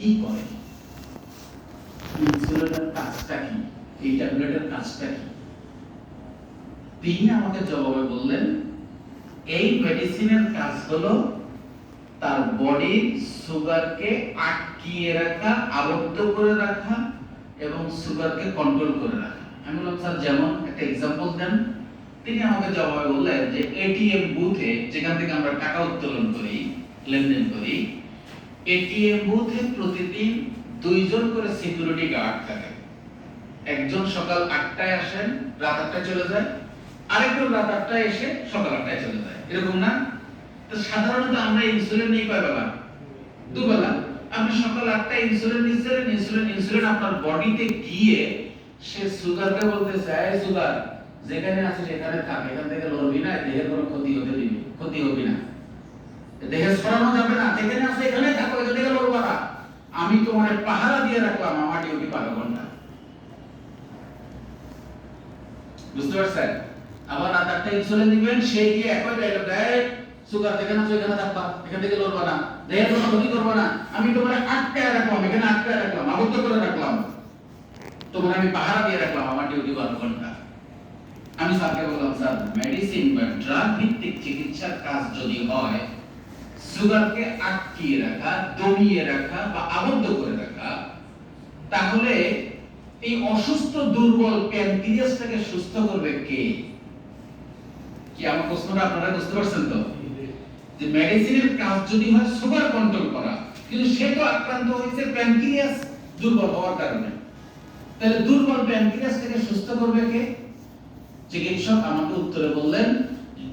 কি করে? ইনসুলিনের কাজটা কি? এই ট্যাবলেটের কাজটা কি? তিনি আমাকে জবাবে বললেন, এই মেডিসিনের কাজ হলো তার বডির সুগারকে আটকিয়ে রাখা, আবদ্ধ করে রাখা এবং সুগারকে কন্ট্রোল করে রাখা। আমি বললাম, স্যার, যেমন একটা এক্সাম্পল দেন। তিনি আমাকে জবাবে বললেন যে এটিএম বুথে যেখান থেকে আমরা টাকা উত্তোলন করি, লেনদেন করি এটিএম বুথে প্রতিদিন দুইজন করে সিকিউরিটি গার্ড থাকে। একজন সকাল আটটায় আসেন, রাত আটটায় চলে যায়। আরেকজন রাত আটটায় এসে সকাল আটটায় চলে যায়। এরকম না? তো সাধারণত আমরা ইনসুলিন দুবেলা আপনি সকাল আটটায় ইনসুলিন নিচ্ছেন ইনসুলিন ইনসুলিন আপনার বডিতে গিয়ে সে সুগারকে বলতেছে, এই সুগার, যেখানে আছে সেখানে থাক, এখান থেকে লড়বি না, দেহের কোনো ক্ষতি হতে দিবি, ক্ষতি হবে না। দেহে যাবে না যেখানে আছে এখানে থাকো লড়বা না আমি তোমার পাহারা দিয়ে রাখলাম আমার ডিউটি বারো ঘণ্টা। বুঝতে পারছেন? আবার রাত আটটা ইনসুলিন দিবেন একই সুগার যেখানে এখানে থাকবা, এখান থেকে লড়বা না, দেহের কোনো ক্ষতি করবা না, আমি তোমার আটকায় রাখলাম, এখানে আটকায় রাখলাম, আবদ্ধ করে রাখলাম। তোমার আমি পাহারা দিয়ে রাখলাম আমার ডিউটি বারো ঘণ্টা। আমি স্যারকে বললাম, স্যার মেডিসিন বা ড্রাগ ভিত্তিক চিকিৎসার কাজ যদি হয় সুগারকে আটকিয়ে রাখা, দমিয়ে রাখা বা আবদ্ধ করে রাখা, তাহলে এই অসুস্থ, দুর্বল প্যানক্রিয়াসটাকে সুস্থ করবে কে? কি আমার প্রশ্নটা আপনারা বুঝতে পারছেন তো? যে মেডিসিনের কাজ যদি হয়, সুগার কন্ট্রোল করা। কিন্তু সে তো আক্রান্ত হয়েছে প্যানক্রিয়াস, দুর্বল হওয়ার কারণে। তাহলে দুর্বল প্যানক্রিয়াসটাকে সুস্থ করবে কে? চিকিৎসক আমাকে উত্তরে বললেন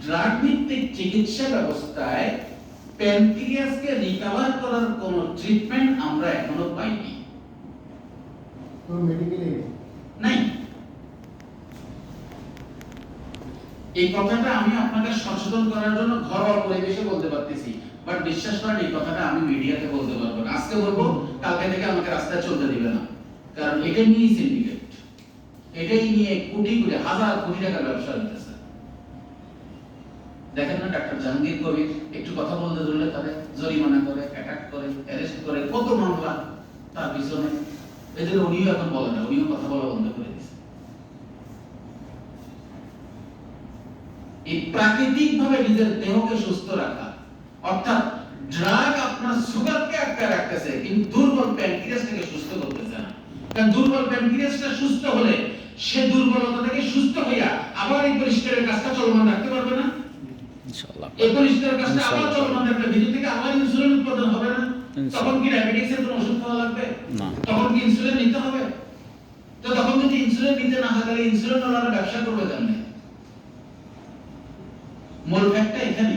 ড্রাগ ভিত্তিক চিকিৎসা ব্যবস্থায় প্যানক্রিয়াসকে রিকভার করার কোনো ট্রিটমেন্ট আমরা এখনও পাইনি। মেডিকেলে নাই। এই কথাটা আমি আপনাকে সচেতন করার জন্য ঘরোয়া পরিবেশে বলতে পারতেছি বাট বিশ্বাস করেন এই কথাটা আমি মিডিয়াতে বলতে পারব না। আজকে বলব কালকে থেকে আমাকে রাস্তায় চলতে দিবে না কারণ এটা নিয়েই সিন্ডিকেট এটাই নিয়ে কোটি কোটি হাজার কোটি টাকার ব্যবসা হইতেছে। দেখেন না ডাক্তার জাহাঙ্গীর কবির একটু কথা বলতে ধরলে তাদের জরিমানা করে অ্যাটাক করে অ্যারেস্ট করে, কত মামলা তার পিছনে। এদের উনিও এখন বলে না, উনিও কথা বলা বন্ধ করে দিয়েছে। এই প্রাকৃতিক ভাবে নিজের দেহকে সুস্থ রাখা, অর্থাৎ ড্রাগ আপনার সুগারকে আটকে রাখতেছে, কিন্তু দুর্বল প্যানক্রিয়াসটাকে সুস্থ করতেছে না। কারণ দুর্বল প্যানক্রিয়াসটা সুস্থ হলে সে দুর্বলতা থেকে সুস্থ হইয়া আবার এই পরিষ্কারের কাজটা চলমান রাখতে পারবে। এই পরিষ্কারের কাজটা আবার ইনশাআল্লাহ। চলমান রাখবে ভিতর থেকে আবার ইনসুলিন উৎপাদন হবে না? তখন কি কোনো ওষুধ খাওয়া লাগবে? না। তখন কি ইনসুলিন নিতে হবে? তো তখন যদি ইনসুলিন নিতে না হয় তাহলে ইনসুলিন ওনারা ব্যবসা করবে জানবে মূল ফ্যাক্টটা এখানে